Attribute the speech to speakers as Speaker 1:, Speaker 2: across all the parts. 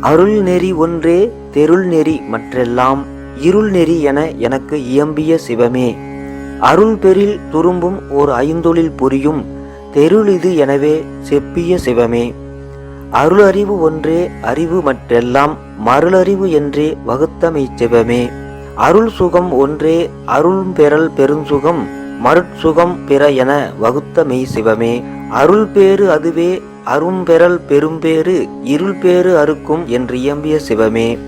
Speaker 1: அருள் நெறி ஒன்றே தெருள் நெறி மற்றெல்லாம் இருள் நெறி என எனக்கு இயம்பிய சிவமே. அருள் பெறில் துரும்பும் ஓர் ஐந்தொழில் புரியும் தெருள் இது எனவே செப்பிய சிவமே. அருள் அறிவு ஒன்றே அறிவு மற்றெல்லாம் மருளறிவு என்றே வகுத்தமை சிவமே. அருள் சுகம் ஒன்றே அருள் பெறல் பெருஞ்சுகம் மருட்சுகம் பிற என வகுத்த மெய் சிவமே. அருள் பேறு அதுவே அரும்பெறல் பெரும்பேறு இருள் பேறு அறுக்கும் என்று இயம்பிய சிவமே.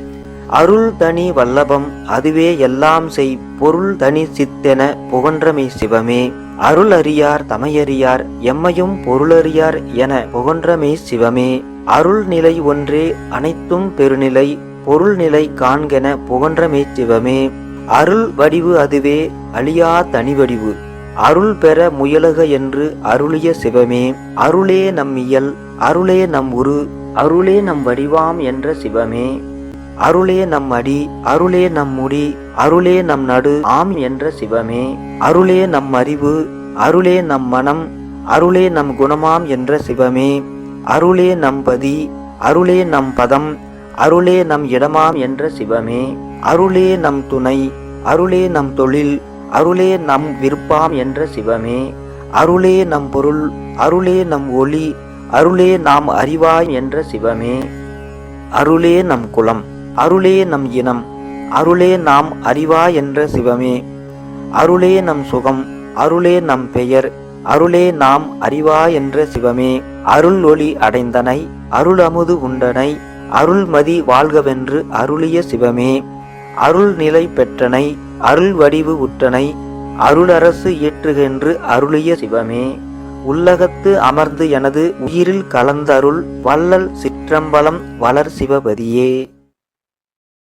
Speaker 1: அருள் தனி வல்லபம் அதுவே எல்லாம் செய் பொருள் தனி சித்தென புகன்றமை சிவமே. அருள் அறியார் தமையறியார் எம்மையும் பொருளறியார் என புகன்றமை சிவமே. அருள் நிலை ஒன்றே அனைத்தும் பெருநிலை பொருள் நிலை காண்கென புகன்றமை சிவமே. அருள் வடிவு அதுவே அழியா தனி வடிவு அருள் பெற முயலுக என்று அருளிய சிவமே அருளே நம் இயல் அருளே நம் உரு அருளே நம் வடிவாம் என்ற சிவமே அருளே நம் அடி அருளே நம் முடி அருளே நம் நடு ஆம் என்ற சிவமே அருளே நம் அறிவு அருளே நம் மனம் அருளே நம் குணமாம் என்ற சிவமே அருளே நம் பதி அருளே நம் பதம் அருளே நம் இடமாம் என்ற சிவமே அருளே நம் துணை அருளே நம் தொழில் அருளே நம் விருப்பாம் என்ற சிவமே. அருளே நம் பொருள் அருளே நம் ஒளி அருளே நாம் அறிவாய் என்ற சிவமே. அருளே நம் குலம் அருளே நம் இனம் அருளே நாம் அறிவா என்ற சிவமே. அருளே நம் சுகம் அருளே நம் பெயர் அருளே நாம் அறிவா என்ற சிவமே. அருள் ஒளி அடைந்தனை அருள் அமுது உண்டனை அருள்மதி வாழ்கவென்று அருளிய சிவமே. அருள் நிலை பெற்றனை அருள் வடிவு உற்றனை அருளரசு இயற்றுகென்று அருளிய சிவமே. உள்ளகத்து அமர்ந்து எனது உயிரில் கலந்தருள் வள்ளல் சிற்றம்பலம் வளர் சிவபதியே.